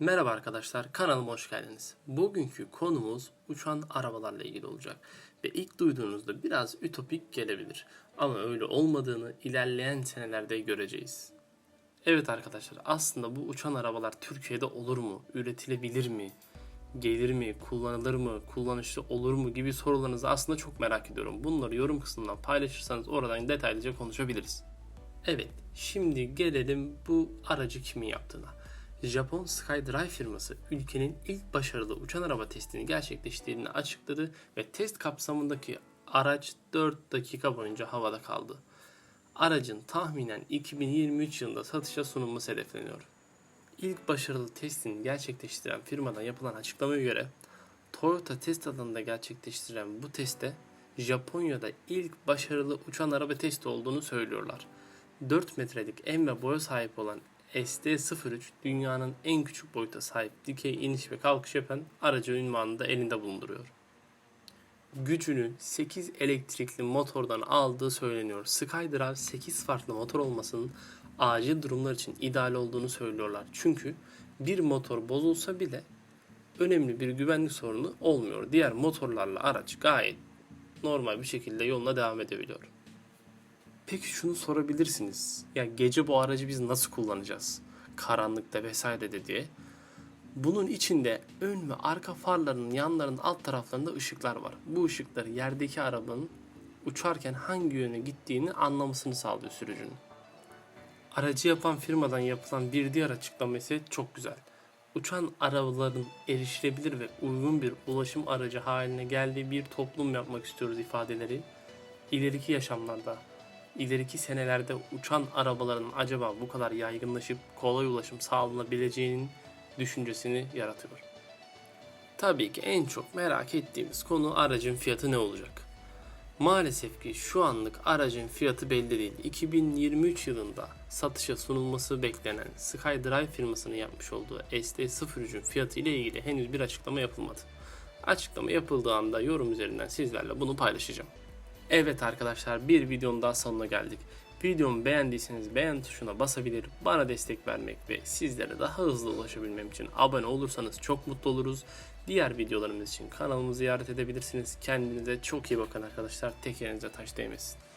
Merhaba arkadaşlar, kanalıma hoş geldiniz. Bugünkü konumuz uçan arabalarla ilgili olacak. Ve ilk duyduğunuzda biraz ütopik gelebilir. Ama öyle olmadığını ilerleyen senelerde göreceğiz. Evet arkadaşlar, aslında bu uçan arabalar Türkiye'de olur mu? Üretilebilir mi? Gelir mi? Kullanılır mı? Kullanışlı olur mu? Gibi sorularınızı aslında çok merak ediyorum. Bunları yorum kısmından paylaşırsanız oradan detaylıca konuşabiliriz. Evet, şimdi gelelim bu aracı kimin yaptığına. Japon SkyDrive firması ülkenin ilk başarılı uçan araba testini gerçekleştirdiğini açıkladı ve test kapsamındaki araç 4 dakika boyunca havada kaldı. Aracın tahminen 2023 yılında satışa sunulması hedefleniyor. İlk başarılı testini gerçekleştiren firmadan yapılan açıklamaya göre Toyota test alanında gerçekleştirilen bu testte Japonya'da ilk başarılı uçan araba testi olduğunu söylüyorlar. 4 metrelik en ve boya sahip olan SD-03 dünyanın en küçük boyuta sahip dikey iniş ve kalkış yapan aracı ünvanını da elinde bulunduruyor. Gücünü 8 elektrikli motordan aldığı söyleniyor. SkyDrive 8 farklı motor olmasının acil durumlar için ideal olduğunu söylüyorlar. Çünkü bir motor bozulsa bile önemli bir güvenlik sorunu olmuyor. Diğer motorlarla araç gayet normal bir şekilde yoluna devam edebiliyor. Peki şunu sorabilirsiniz. Ya gece bu aracı biz nasıl kullanacağız? Karanlıkta vesaire de diye. Bunun içinde ön ve arka farlarının yanlarının alt taraflarında ışıklar var. Bu ışıklar yerdeki arabanın uçarken hangi yöne gittiğini anlamasını sağlıyor sürücünün. Aracı yapan firmadan yapılan bir diğer açıklama ise çok güzel. Uçan arabaların erişilebilir ve uygun bir ulaşım aracı haline geldiği bir toplum yapmak istiyoruz ifadeleri. İleriki yaşamlarda ileriki senelerde uçan arabaların acaba bu kadar yaygınlaşıp kolay ulaşım sağlanabileceğinin düşüncesini yaratıyor. Tabii ki en çok merak ettiğimiz konu aracın fiyatı ne olacak? Maalesef ki şu anlık aracın fiyatı belli değil. 2023 yılında satışa sunulması beklenen SkyDrive firmasının yapmış olduğu SD03'ün fiyatı ile ilgili henüz bir açıklama yapılmadı. Açıklama yapıldığı anda yorum üzerinden sizlerle bunu paylaşacağım. Evet arkadaşlar bir videonun daha sonuna geldik. Videomu beğendiyseniz beğen tuşuna basabilir, bana destek vermek ve sizlere daha hızlı ulaşabilmem için abone olursanız çok mutlu oluruz. Diğer videolarımız için kanalımızı ziyaret edebilirsiniz. Kendinize çok iyi bakın arkadaşlar. Tek yerinize taş değmesin.